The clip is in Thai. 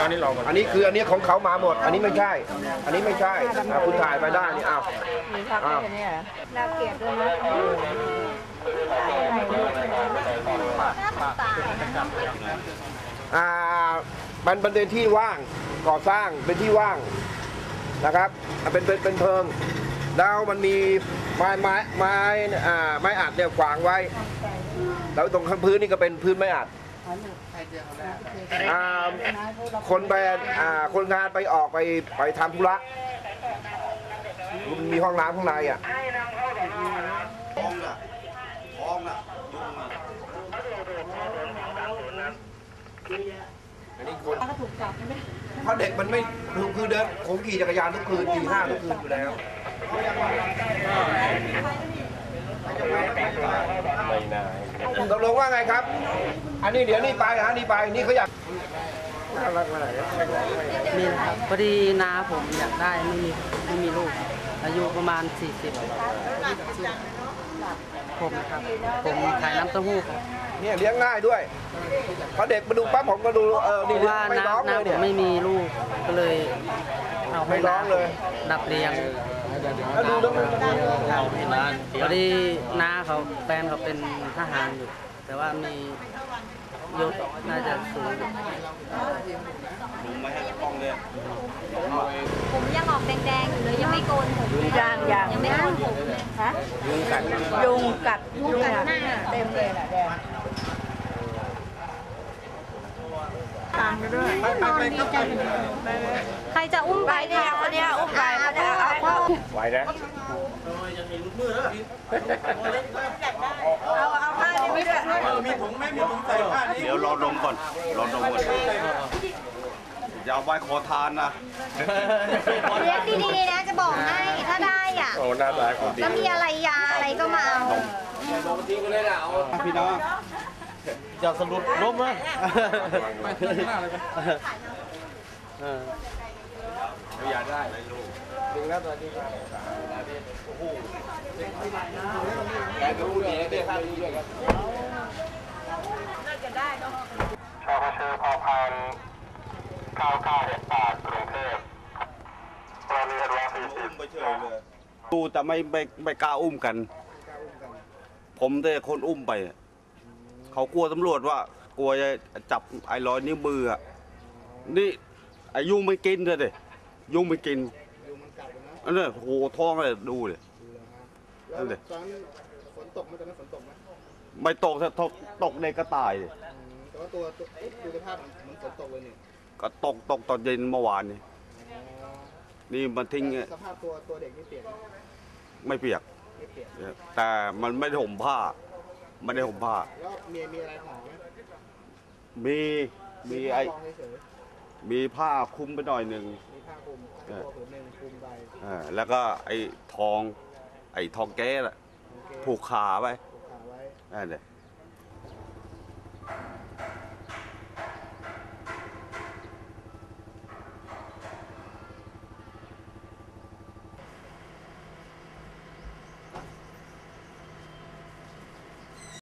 อันนี้ลองก่อนอันนี้คืออันนี้ของเขามาหมด อันนี้ไม่ใช่ อันนี้ไม่ใช่อะคุณถ่ายไปได้นี่อ้าวมีทักอ้าวแค่นี้เหรอน่าเกลียดด้วยนะอ่ามันมันเป็นที่ว่างก่อสร้างเป็นที่ว่างนะครับอะเป็นเป็นเป็นเพิง แล้วมันมี ไม้ไม้ไม้อ่าไม้อัดเนี่ยขวางไว้ แล้วตรงข้างพื้นนี่ก็เป็นพื้นไม้อัดอ่าคนไปอ่าคนงานไปออกไปไปทำธุระมันมีห้องน้ำข้างในอะอันนี้คนเพราะเด็กมันไม่คือคือเดินผมขี่จักรยานทุกคืนตีห้าทุกคืนอยู่แล้ว ไม่นานตกลงว่าไงครับ อันนี้เดี๋ยวนี่ไปฮะนี่ไปนี่เขาอยากมีนะครับพอดีนาผมอยากได้ไม่มีไม่มีลูก อายุประมาณ 40 ผมนะครับ ผมขายน้ำเต้าหู้ครับเนี่ยเลี้ยงง่ายด้วยพอเด็กมาดูปั๊บผมก็ดูเออเพนี่ราะว่าไม่น้าร้องเลน้ายผเนี่มยไม่มีลูกก็เลย เอาให้ไม่ร้องเลย ดับเลี้ยง แล้วดูแล้วมันพอดีน้าเขาแฟนเขาเป็นทหารอยู่ แต่ว่ามียศน่าจะสูงผมไม่ให้กล้อยู่ผมยังออกแดงๆอยู่เลยยังไม่โกนผมเลยยางยางยังไม่โกนผมเลยฮะยุงกัดยุงกัดหน้าเต็มเลยน่ะแดงตามไปด้วยใครจะอุ้มไปเนี่ยคนเนี้ยอุ้มไปมาเนี่ยเอาเข้าไหวนะเอาเอาผ้านี่ไปด้วยเดี๋ยวรอดมก่อนรอดมก่อนอย่าเอาใบขอทานนะเรียกดีๆนะจะบอกให้ถ้าได้อะโอ้หน้าตาคนดีแล้วมีอะไรยาอะไรก็มาเอาพี่น้องจะสรุปล้มไหมไม่ยาได้เลยลูก ออชาวเชอพอพัน99เอ็ดแปดกรุงเทพกรณีเหตุว่าสี่สิบดูแต่ไม่ไม่ไม่กล้าอุ้มกัน ผมแต่คนอุ้มไป เขากลัวตำรวจว่า กลัวจะจับไอ้รอยนิ้วมืออะนี่ไอ้ยุงไม่กินเลยดิยุงไม่กิน อันนี้โหท้องเลยดูเลยนั่นเลยตอนนั้นฝนตกไหมตอนนั้นฝนตกไหมไม่ตกถ้าตกตกในกระต่ายดิอืมแต่ว่าตัวตัวเอ๊ะดูสภาพเหมือนเหมือนฝนตกเลยนี่ก็ตกตกตอนเย็นเมื่อวานนี่นี่มันทิ้งสภาพตัวตัวเด็กนี่เปลี่ยนไหมไม่เปียก ไม่เปลี่ยนแต่มันไม่ได้ห่มผ้าไม่ได้ห่มผ้า แล้วมีมีอะไรห่อไหมมีมีไอรองเฉย มีผ้าคลุมไปหน่อยหนึ่งๆมีผ้าคลุมผ้าตัวผืนหนึ่งคลุมใบเออแล้วก็ไอ้ทอง ไอ้ทองแก้ละโอเคผูกขาไปผูกขาไว้นั่นเลย